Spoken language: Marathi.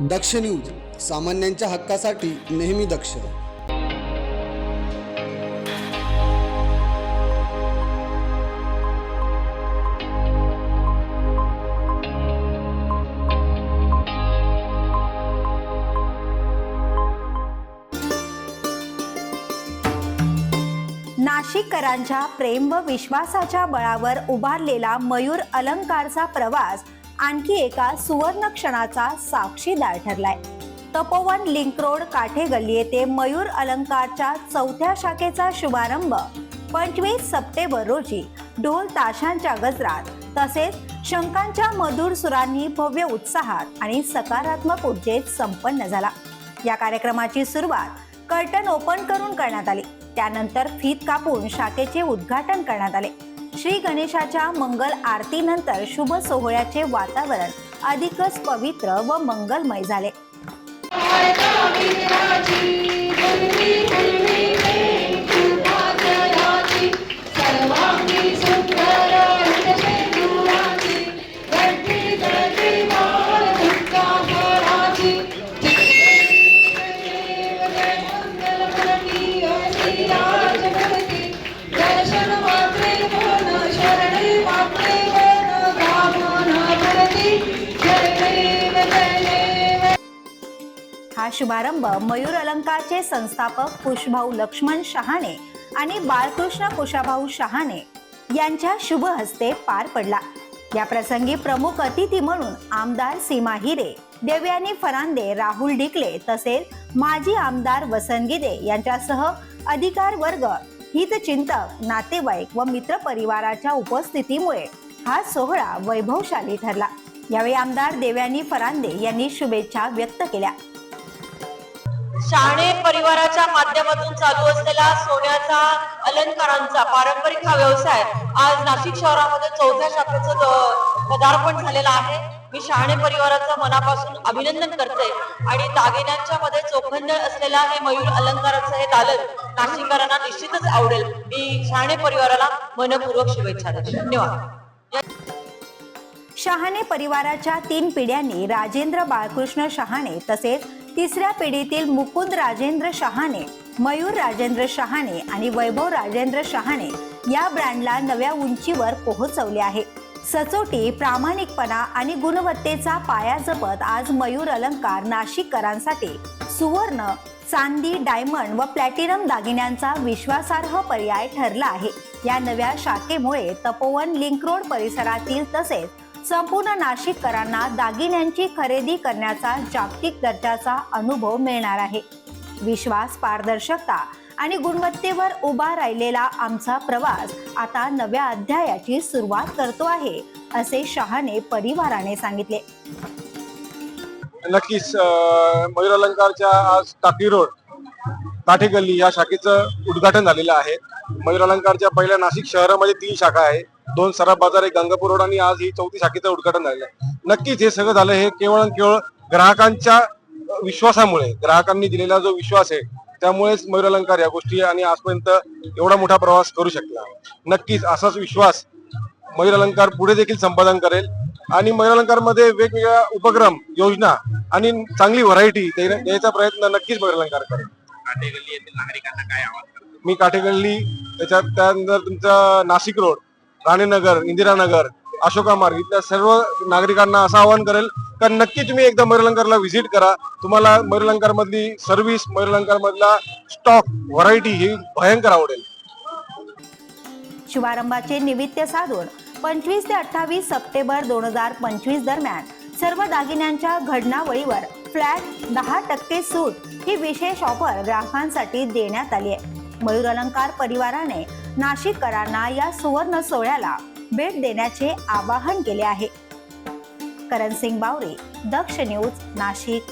दक्ष न्यूज सामान्यांच्या हक्कासाठी नेहमी दक्ष. नाशिककरांच्या प्रेम व विश्वासाच्या बळावर उभारलेला मयूर अलंकारचा प्रवास आणखी एका सुवर्ण क्षणाचा साक्षीदार ठरलाय. तपोवन लिंक रोड काठे गल्ली येथे मयूर अलंकारच्या चौथ्या शाखेचा शुभारंभ पंचवीस सप्टेंबर रोजी ढोल ताशांच्या गजरात तसेच शंकांच्या मधुर सुरांनी भव्य उत्साहात आणि सकारात्मक ऊर्जेत संपन्न झाला. या कार्यक्रमाची सुरुवात कर्टन ओपन करून करण्यात आली. त्यानंतर फीत कापून शाखेचे उद्घाटन करण्यात आले. श्री गणेशाच्या मंगल आरतीनंतर शुभ सोहळ्याचे वातावरण अधिकच पवित्र व मंगलमय झाले दर्शन हा शुभारंभ मयूर अलंकारचे संस्थापक कुशभाऊ लक्ष्मण शहाणे आणि बाळकृष्ण कुशाभाऊ शहाणे यांच्या शुभ हस्ते पार पडला. या प्रसंगी प्रमुख अतिथी म्हणून आमदार सीमा हिरे देवयानी फरांदे राहुल डिकले तसेच माजी आमदार वसंत गिदे यांच्यासह अधिकार वर्ग हितचिंतक नातेवाईक व मित्र परिवाराच्या उपस्थितीमुळे हा सोहळा वैभवशाली ठरला. यावेळी आमदार देवयानी फरांदे यांनी शुभेच्छा व्यक्त केल्या. शहाणे परिवाराच्या माध्यमातून चालू असलेला सोन्याचा अलंकारांचा पारंपरिक हा व्यवसाय आज नाशिक शहरामध्ये चौथ्या शाखेचं पदार्पण झालेलं आहे. मी शहाणे परिवाराचं मनापासून अभिनंदन करते. आणि दागिन्यांच्या मध्ये चोखंद असलेला हे मयूर अलंकाराचं हे दालन नाशिककरांना निश्चितच आवडेल. मी शहाणे परिवाराला मनपूर्वक शुभेच्छा देते. धन्यवाद. शहाणे परिवाराच्या तीन पिढ्यांनी राजेंद्र बाळकृष्ण शहाणे तसेच तिसऱ्या पिढीतील मुकुंद राजेंद्र शहाणे मयूर राजेंद्र शहाणे आणि वैभव राजेंद्र शहाणे या ब्रँडला नव्या उंचीवर पोहोचवले आहे. सचोटी प्रामाणिकपणा आणि गुणवत्तेचा पाया जपत आज मयूर अलंकार नाशिककरांसाठी सुवर्ण चांदी डायमंड व प्लॅटिनम दागिन्यांचा विश्वासार्ह पर्याय ठरला आहे. या नव्या शाखेमुळे तपोवन लिंक रोड परिसरातील तसेच संपूर्ण नाशिककरांना दागिन्यांची खरेदी करण्याचा जागतिक दर्जाचा अनुभव मिळणार आहे. विश्वास पारदर्शकता आणि गुणवत्तेवर उभा राहिलेला आमचा प्रवास आता नव्या अध्यायाची सुरुवात करतो आहे असे शहाने परिवाराने सांगितले. नक्कीच मयूर अलंकारच्या आज टाकी रोड काठे गल्ली या शाखेचं उद्घाटन झालेलं आहे. मयूर अलंकारच्या पहिल्या नाशिक शहरामध्ये तीन शाखा आहे. दोन सराफ बाजार एक गंगापूर रोड आणि आज ही चौथी शाखेचं उद्घाटन झालेलं आहे. नक्कीच हे सगळं झालं हे केवळ आणि केवळ ग्राहकांच्या विश्वासामुळे ग्राहकांनी दिलेला जो विश्वास आहे त्यामुळेच मयूर अलंकार या गोष्टी आणि आजपर्यंत एवढा मोठा प्रवास करू शकला. नक्कीच असाच विश्वास मयूर अलंकार पुढे देखील संपादन करेल आणि मयूर अलंकारमध्ये वेगवेगळ्या उपक्रम योजना आणि चांगली व्हरायटी द्यायचा प्रयत्न नक्कीच मयूर अलंकार करेल. मी काठेगल्ली त्याच्यात त्यानंतर तुमचा नाशिक रोड राणीनगर इंदिरानगर अशोका मार्ग इथल्या सर्व नागरिकांना असं आवाहन करेल का नक्की तुम्ही एकदा मयूरलंकारला व्हिजिट करा. तुम्हाला मयूरलंकार मधली सर्व्हिस मयूरलंकार मधला स्टॉक व्हरायटी ही भयंकर आवडेल. शुभारंभाचे निमित्त साधून पंचवीस ते अठ्ठावीस सप्टेंबर दोन हजार पंचवीस दरम्यान सर्व दागिन्यांच्या घडणावळीवर फ्लॅट दहा टक्के सूट ही विशेष ऑफर ग्राहकांसाठी देण्यात आली आहे. मयूर अलंकार परिवाराने नाशिककरांना या सुवर्ण सोहळ्याला भेट देण्याचे आवाहन केले आहे. करण सिंग बावरे दक्ष न्यूज नाशिक.